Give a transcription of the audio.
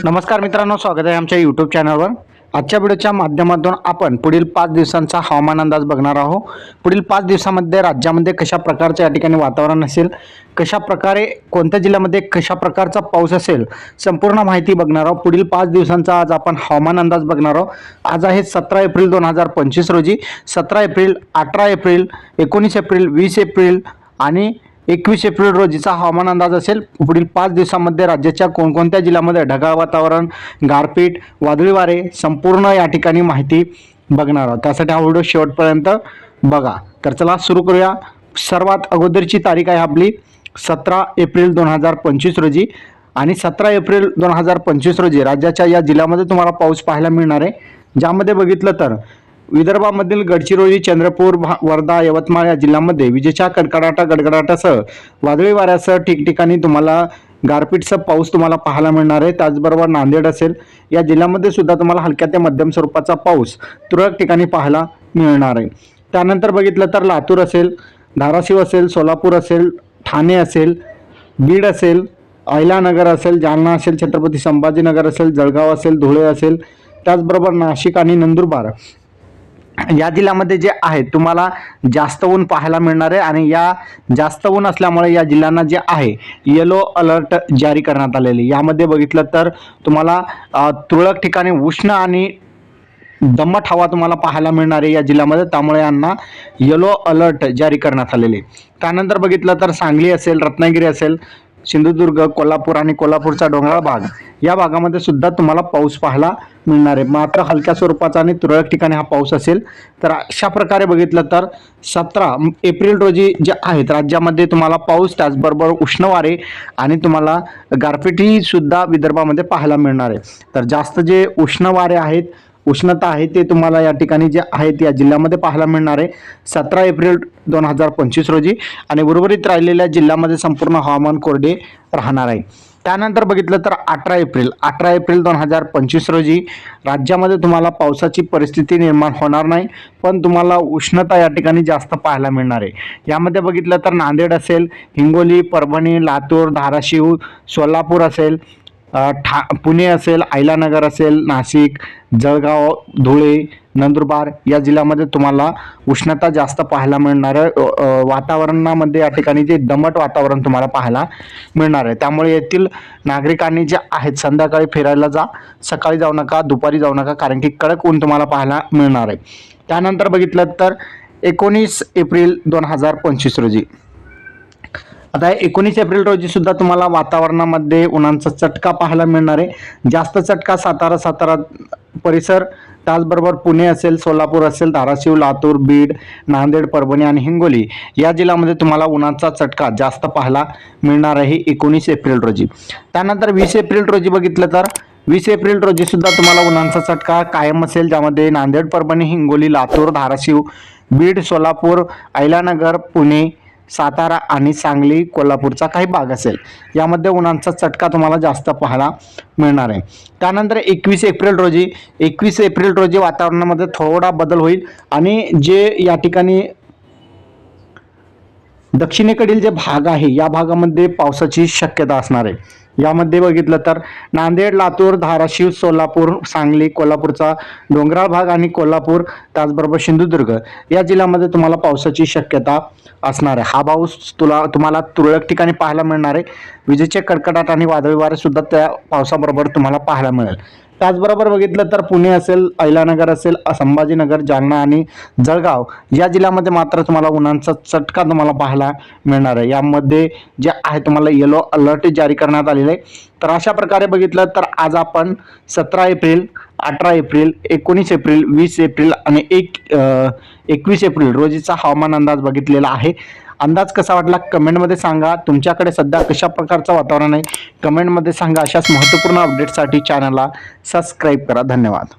नमस्कार मित्रांनो स्वागत आहे आमच्या यूट्यूब चॅनलवर आजच्या व्हिडिओच्या माध्यमातून आपण पुढील पाच दिवसांचा हवामान अंदाज बघणार आहोत. पुढील पाच दिवसामध्ये राज्यामध्ये कशा प्रकारचं या ठिकाणी वातावरण असेल कशा प्रकारे कोणत्या जिल्ह्यामध्ये कशा प्रकारचा पाऊस असेल संपूर्ण माहिती बघणार आहोत. पुढील पाच दिवसांचा आज आपण हवामान अंदाज बघणार आहोत. आज आहे सतरा एप्रिल दोन हजार पंचवीस रोजी. सतरा एप्रिल अठरा एप्रिल एकोणीस एप्रिल वीस एप्रिल आणि एकवीस एप्रिल रोजीचा हवामान अंदाज असेल. पुढील पाच दिवसामध्ये राज्याच्या कोणकोणत्या जिल्ह्यामध्ये ढगाळ वातावरण गारपीट वादळी वारे संपूर्ण या ठिकाणी माहिती बघणार आहोत. त्यासाठी हा व्हिडिओ शेवटपर्यंत बघा. तर चला सुरू करूया. सर्वात अगोदरची तारीख आहे आपली सतरा एप्रिल दोन हजार पंचवीस रोजी आणि सतरा एप्रिल दोन हजार पंचवीस रोजी राज्याच्या या जिल्ह्यामध्ये तुम्हाला पाऊस पाहायला मिळणार आहे. ज्यामध्ये बघितलं तर विदर्भामधील गडचिरोली चंद्रपूर भा- वर्धा यवतमाळ या जिल्ह्यामध्ये विजेच्या कडकडाटा गडगडाटासह वादळी वाऱ्यासह ठिकठिकाणी तुम्हाला गारपीटसह पाऊस तुम्हाला पाहायला मिळणार आहे. त्याचबरोबर नांदेड असेल या जिल्ह्यामध्ये सुद्धा तुम्हाला हलक्या ते मध्यम स्वरूपाचा पाऊस तुरळक ठिकाणी पाहायला मिळणार आहे. त्यानंतर बघितलं तर लातूर असेल धाराशिव असेल सोलापूर असेल ठाणे असेल बीड असेल अहिलानगर असेल जालना असेल छत्रपती संभाजीनगर असेल जळगाव असेल धुळे असेल त्याचबरोबर नाशिक आणि नंदुरबार. या जिल्ह्यामध्ये जे आहे तुम्हाला जास्त ऊन पाहायला मिळणार आहे आणि या जास्त ऊन असल्यामुळे या जिल्ह्यांना जे आहे येलो अलर्ट जारी करण्यात आलेले यामध्ये बघितलं तर तुम्हाला तुरळक ठिकाणी उष्ण आणि दमट हवा तुम्हाला पाहायला मिळणार आहे या जिल्ह्यामध्ये. त्यामुळे यांना येलो अलर्ट जारी करण्यात आलेले त्यानंतर बघितलं तर सांगली असेल रत्नागिरी असेल सिंधुदुर्ग कोल्हापूर आणि कोल्हापूरचा डोंगराळ भाग. या भागामध्ये सुद्धा तुम्हाला पाऊस पाहायला मिळणार आहे. मात्र हलक्या स्वरूपाचा आणि तुरळक ठिकाणी हा पाऊस असेल तर अशा प्रकारे बघितलं तर सतरा एप्रिल रोजी जे आहेत राज्यामध्ये तुम्हाला पाऊस त्याचबरोबर उष्ण वारे आणि तुम्हाला गारपीटही सुद्धा विदर्भामध्ये पाहायला मिळणार आहे. तर जास्त जे उष्ण वारे आहेत उष्णता आहे ते तुम्हाला या ठिकाणी जे आहेत या जिल्ह्यामध्ये पाहायला मिळणार आहे. सतरा एप्रिल दोन हजार पंचवीस रोजी आणि उर्वरित राहिलेल्या जिल्ह्यामध्ये संपूर्ण हवामान कोरडे राहणार आहे. त्यानंतर बघितलं तर अठरा एप्रिल अठरा एप्रिल दोन हजार पंचवीस रोजी राज्यामध्ये तुम्हाला पावसाची परिस्थिती निर्माण होणार नाही पण तुम्हाला उष्णता या ठिकाणी जास्त पाहायला मिळणार आहे. यामध्ये बघितलं तर नांदेड असेल हिंगोली परभणी लातूर धाराशिव सोलापूर असेल ठा पुणे असेल आयलानगर असेल नाशिक जळगाव धुळे नंदुरबार या जिल्ह्यामध्ये तुम्हाला उष्णता जास्त पाहायला मिळणार आहे. वातावरणामध्ये या ठिकाणी जे दमट वातावरण तुम्हाला पाहायला मिळणार आहे. त्यामुळे येथील नागरिकांनी जे आहेत संध्याकाळी फिरायला जा सकाळी जाऊ नका दुपारी जाऊ नका कारण की कडक ऊन तुम्हाला पाहायला मिळणार आहे. त्यानंतर बघितलं तर एकोणीस एप्रिल दोन हजार पंचवीस रोजी आता एकोणीस एप्रिल रोजी सुद्धा तुम्हाला वातावरणामध्ये उन्हाचा चटका पाहायला मिळणार आहे. जास्त चटका सातारा सातारा परिसर त्याचबरोबर पुणे असेल सोलापूर असेल धाराशिव लातूर बीड नांदेड परभणी आणि हिंगोली या जिल्ह्यामध्ये तुम्हाला उन्हाचा चटका जास्त पाहायला मिळणार आहे एकोणीस एप्रिल रोजी. त्यानंतर वीस एप्रिल रोजी बघितलं तर वीस एप्रिल रोजी सुद्धा तुम्हाला उन्हाचा चटका कायम असेल ज्यामध्ये नांदेड परभणी हिंगोली लातूर धाराशिव बीड सोलापूर ऐलानगर पुणे सातारा आणि सांगली कोल्हापूरचा काही भाग असेल. यामध्ये उन्हाचा चटका तुम्हाला जास्त पाहायला मिळणार आहे. त्यानंतर एकवीस एप्रिल रोजी एकवीस एप्रिल रोजी वातावरणामध्ये थोडा बदल होईल आणि जे या ठिकाणी दक्षिणेकडील जे भाग आहे या भागामध्ये पावसाची शक्यता असणार आहे. यामध्ये बघितलं तर नांदेड लातूर धाराशिव सोलापूर सांगली कोल्हापूरचा डोंगराळ भाग आणि कोल्हापूर त्याचबरोबर सिंधुदुर्ग या जिल्ह्यामध्ये तुम्हाला पावसाची शक्यता असणार आहे. हा पाऊस तुला तुम्हाला तुरळक ठिकाणी पाहायला मिळणार आहे. विजेचे कडकडाट आणि वादळी वारे सुद्धा त्या पावसाबरोबर तुम्हाला पाहायला मिळेल. त्याचबरोबर बघितलं तर पुणे असेल अहिलानगर असेल संभाजीनगर जालना आणि जळगाव या जिल्ह्यामध्ये मात्र तुम्हाला उन्हाचा चटका तुम्हाला पाहायला मिळणार आहे. यामध्ये जे आहे तुम्हाला येलो अलर्ट जारी करण्यात आले आलेलं आहे तर अशा प्रकारे बघितलं तर आज आपण सतरा एप्रिल अठरा एप्रिल एकोणीस एप्रिल वीस एप्रिल आणि एक एकवीस एप्रिल रोजीचा हवामान अंदाज बघितलेला आहे. अंदाज कसा वाटला कमेंटमध्ये सांगा. तुमच्याकडे सध्या कशा प्रकारचं वातावरण आहे? कमेंटमध्ये सांगा अशाच महत्त्वपूर्ण अपडेटसाठी चॅनलला सबस्क्राईब करा. धन्यवाद.